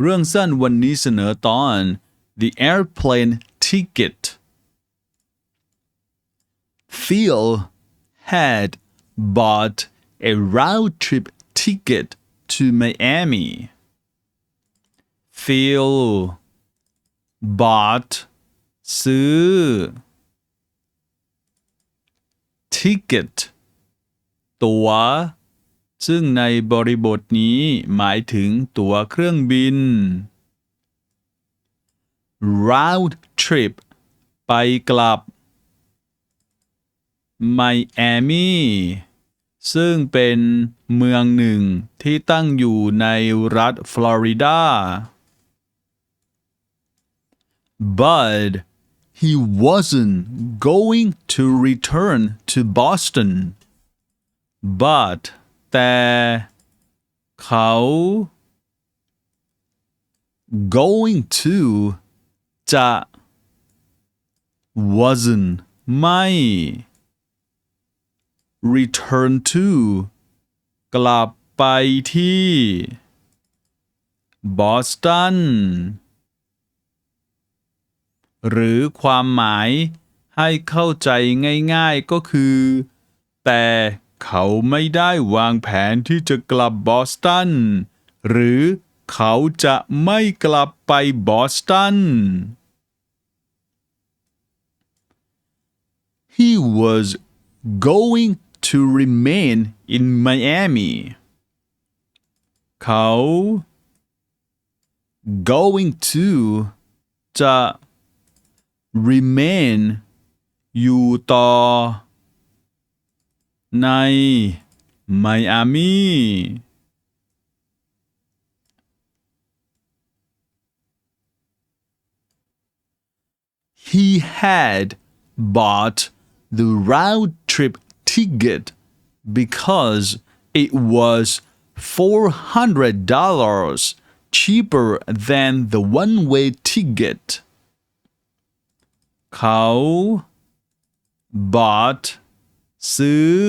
เรื่องสั้นวันนี้เสนอตอน The Airplane Ticket Phil had bought a round trip ticket to Miami. Phil bought ซื้อ ticket ตั๋ว ซึ่งในบริบทนี้หมายถึงตั๋วเครื่องบิน round trip ไปกลับไมแอมีซึ่งเป็นเมืองหนึ่งที่ตั้งอยู่ในรัฐฟลอริดา but he wasn't going to return to Boston but แต่เขา going to จะ wasn't ไม่ return to กลับไปที่บอสตันหรือความหมายให้เข้าใจง่ายๆก็คือ แต่ เขาไม่ได้วางแผนที่จะกลับบอสตัน หรือเขาจะไม่กลับไปบอสตัน He was going to remain in Miami เขา going to จะ remain อยู่ต่อ ในไมอามี He had bought the round trip ticket because it was $400 cheaper than the one way ticket. เขา bought ซื้อ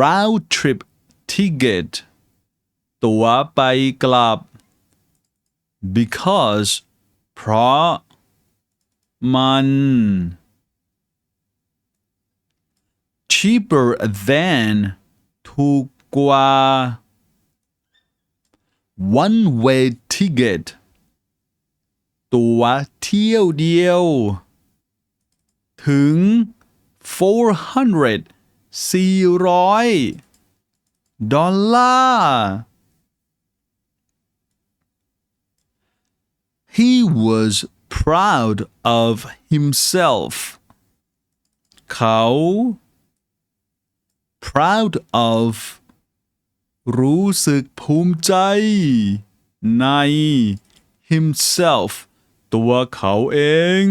round trip ticket ตั๋วไปกลับ because เพราะ มัน cheaper than ถูกกว่า one way ticket ตั๋วเที่ยวเดียว ถึง 400 400 ดอลลาร์ He was proud of himself เขา proud of รู้สึกภูมิใจ ใน himself ตัวเขาเอง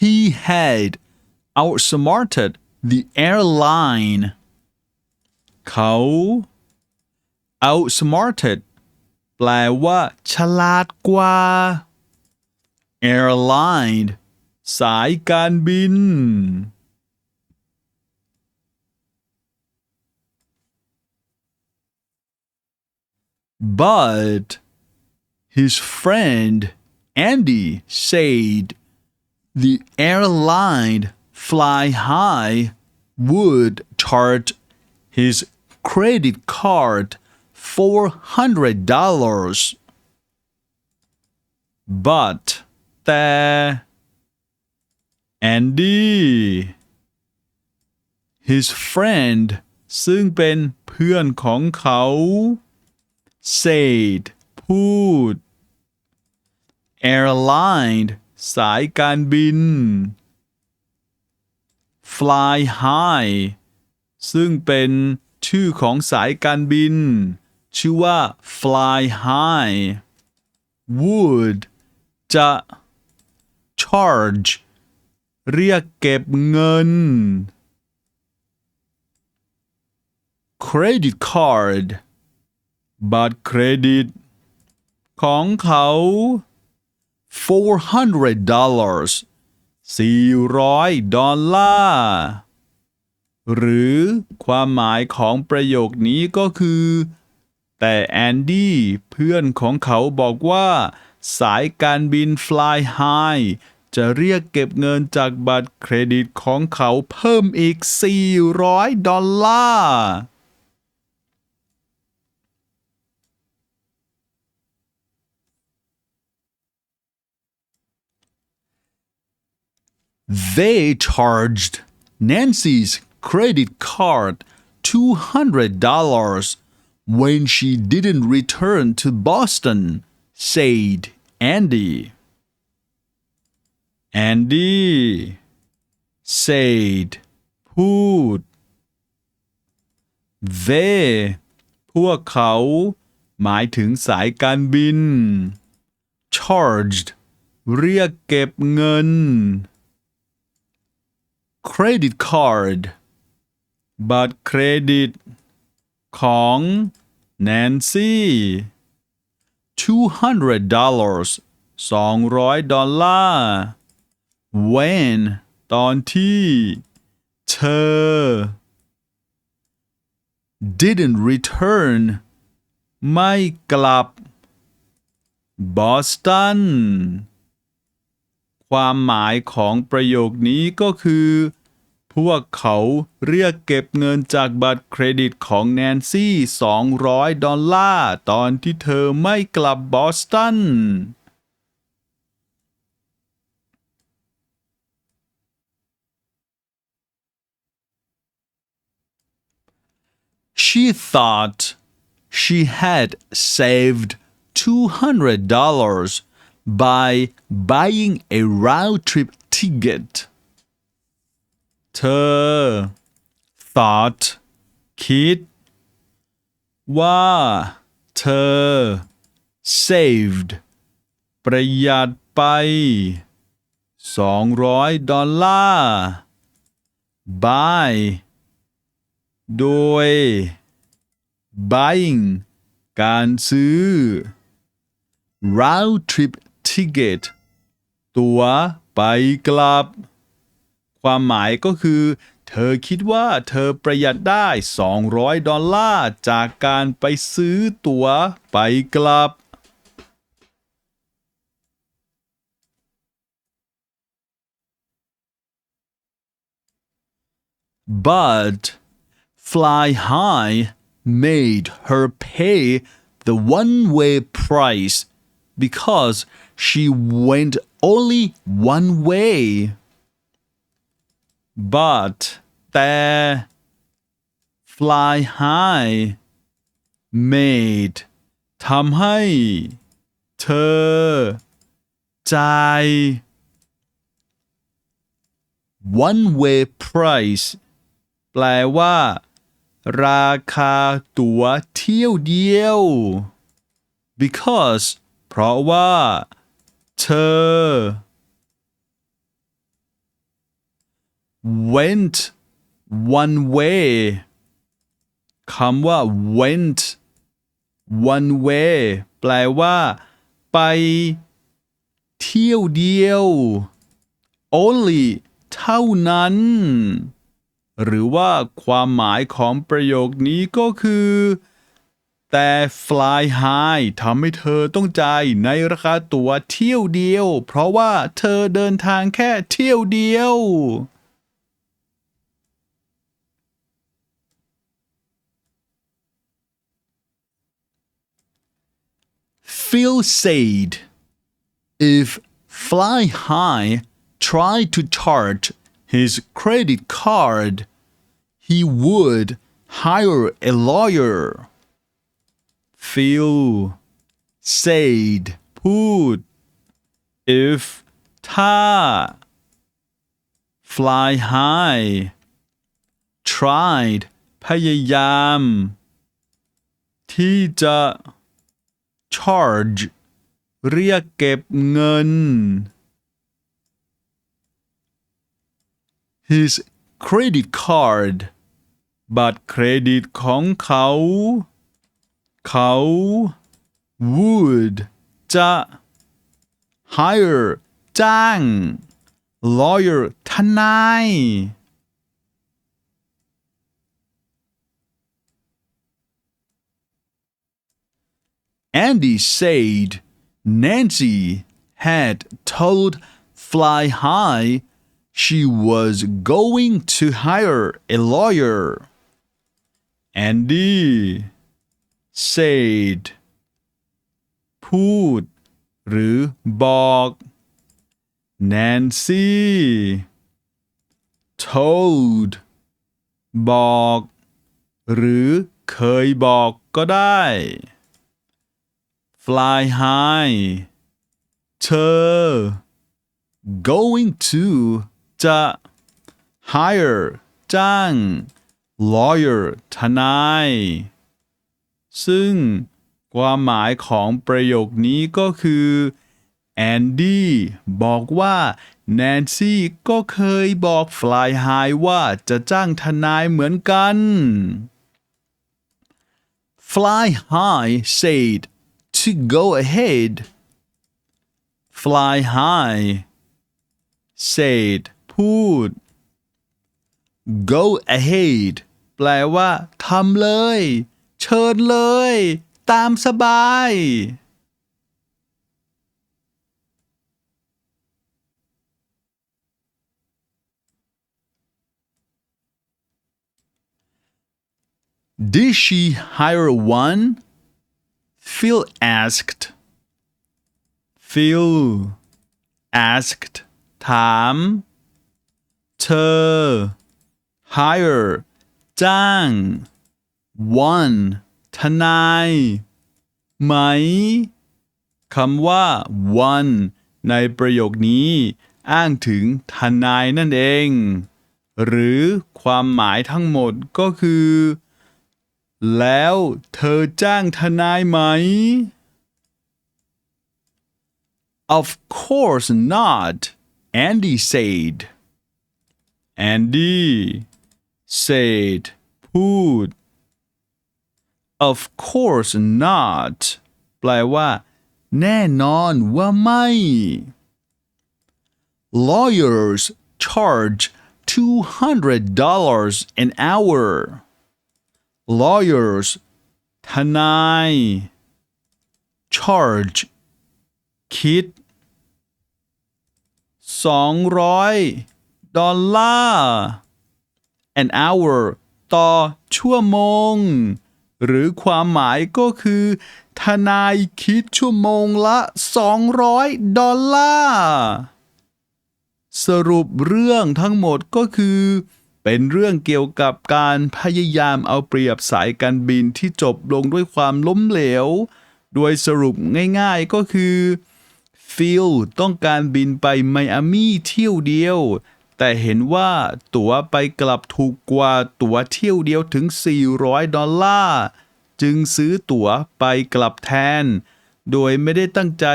He had outsmarted the airline เขา outsmarted แปลว่า ฉลาดกว่า airline สายการบิน but his friend Andy said the airline Fly High would charge his credit card $400. But แต่ Andy his friend ซึ่งเป็นเพื่อนของเขา said พูด airline สายการบิน fly high ซึ่งเป็นชื่อของสายการบิน ชื่อว่า fly high would จะ charge เรียกเก็บเงิน credit card บัตรเครดิต ของเขา 400 dollars 400 ดอลลาร์ หรือความหมายของประโยคนี้ก็คือ แต่แอนดี้เพื่อนของเขาบอกว่า สายการบิน Fly High จะเรียกเก็บเงินจากบัตรเครดิตของเขาเพิ่มอีก 400 ดอลลาร์ They charged Nancy's credit card $200 when she didn't return to Boston, said Andy. Andy said พูด they พวกเขา หมายถึงสายการบิน charged เรียกเก็บเงิน credit card บัตรเครดิตของแนนซี่200 dollars 200 ดอลลาร์ when ตอนที่เธอ didn't return ไม่กลับบอสตันความหมายของประโยคนี้ก็คือ พวกเขาเรียกเก็บเงินจากบัตรเครดิตของแนนซี่ 200 ดอลลาร์ตอนที่เธอไม่กลับบอสตัน She thought she had saved $200 by buying a round trip ticket. เธอ thought คิด ว่าเธอ saved ประหยัดไป 200 ดอลลาร์ by โดย buying การซื้อ round trip ticket ตั๋วไปกลับ ความหมายก็คือ เธอคิดว่าเธอประหยัดได้ 200 ดอลลาร์จากการไปซื้อตั๋วไปกลับ But Fly High made her pay the one way price because she went only one way. But แต่ Fly High made ทำให้เธอ ใจ one way price แปลว่า ราคาตั๋วเที่ยวเดียว because เพราะว่า เธอ went one way คำว่า went one way แปลว่า ไปเที่ยวเดียว only เท่านั้น หรือว่าความหมายของประโยคนี้ก็คือ แต่ Fly High ทำให้เธอต้องจ่ายในราคาตั๋วเที่ยวเดียว เพราะว่าเธอเดินทางแค่เที่ยวเดียว Phil said if Fly High tried to charge his credit card, he would hire a lawyer. Phil said พูด if ถ้า fly high tried พยายาม ที่จะ charge เรียกเก็บเงิน his credit card บัตรเครดิตของเขา เขา would จะ hire จ้าง lawyer ทนาย Andy said Nancy had told Fly High she was going to hire a lawyer. Andy said พูด หรือบอก Nancy told บอก หรือเคยบอกก็ได้ Fly high เธอ going to จะ hire จ้าง lawyer ทนาย ซึ่งความหมายของประโยคนี้ก็คือแอนดี้บอกว่าแนนซี่ก็เคยบอกฟลายไฮว่าจะจ้างทนายเหมือนกัน Fly High said to go ahead. Fly High said พูด go ahead แปลว่าทำเลย เชิญเลย ตามสบาย Did she hire one? Phil asked. Phil asked ถาม เธอ hire จ้าง one ทนาย ไหม คำว่า one ในประโยคนี้ อ้างถึงทนายนั่นเอง หรือความหมายทั้งหมดก็คือ แล้วเธอจ้างทนายไหม Of course not, Andy said. Andy said พูด Of course not แปลว่า แน่นอนว่าไม่ Lawyers charge $200 an hour. Lawyers ทนาย charge คิด 200 ดอลลาร์ an hour ต่อชั่วโมง หรือความหมายก็คือ ทนายคิดชั่วโมงละ 200 ดอลลาร์ สรุปเรื่องทั้งหมดก็คือ เป็นเรื่องเกี่ยวกับการพยายามเอาเปรียบสายการบินที่จบลงด้วยความล้มเหลว โดยสรุปง่ายๆก็คือฟิลต้องการบินไปไมอามี่เที่ยวเดียว แต่เห็นว่าตั๋วไปกลับถูกกว่าตั๋วเที่ยวเดียวถึง 400 ดอลลาร์จึงซื้อตั๋วไปกลับแทน โดยไม่ได้ตั้งใจ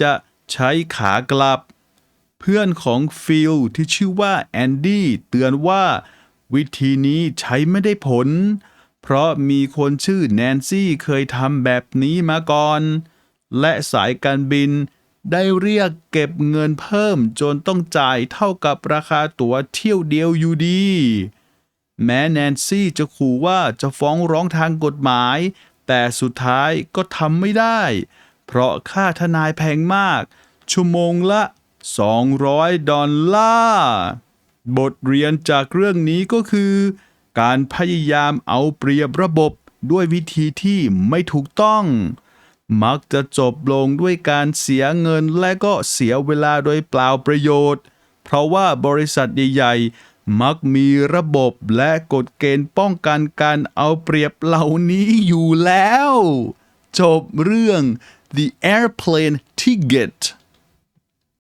จะใช้ขากลับ เพื่อนของฟิลที่ชื่อว่าแอนดี้เตือนว่า วิธีนี้ใช้ไม่ได้ผล เพราะมีคนชื่อแนนซี่เคยทำแบบนี้มาก่อน และสายการบินได้เรียกเก็บเงินเพิ่มจนต้องจ่ายเท่ากับราคาตั๋วเที่ยวเดียวอยู่ดี แม้แนนซี่จะขู่ว่าจะฟ้องร้องทางกฎหมาย แต่สุดท้ายก็ทำไม่ได้ เพราะค่าทนายแพงมาก ชั่วโมงละ 200 ดอลลาร์ บทเรียนจากเรื่องนี้ก็คือ การพยายามเอาเปรียบระบบด้วยวิธีที่ไม่ถูกต้อง มักจะจบลงด้วยการเสียเงินและก็เสียเวลาโดยเปล่าประโยชน์ เพราะว่าบริษัทใหญ่ๆ มักมีระบบและกฎเกณฑ์ป้องกันการเอาเปรียบเหล่านี้อยู่แล้ว จบเรื่อง The Airplane Ticket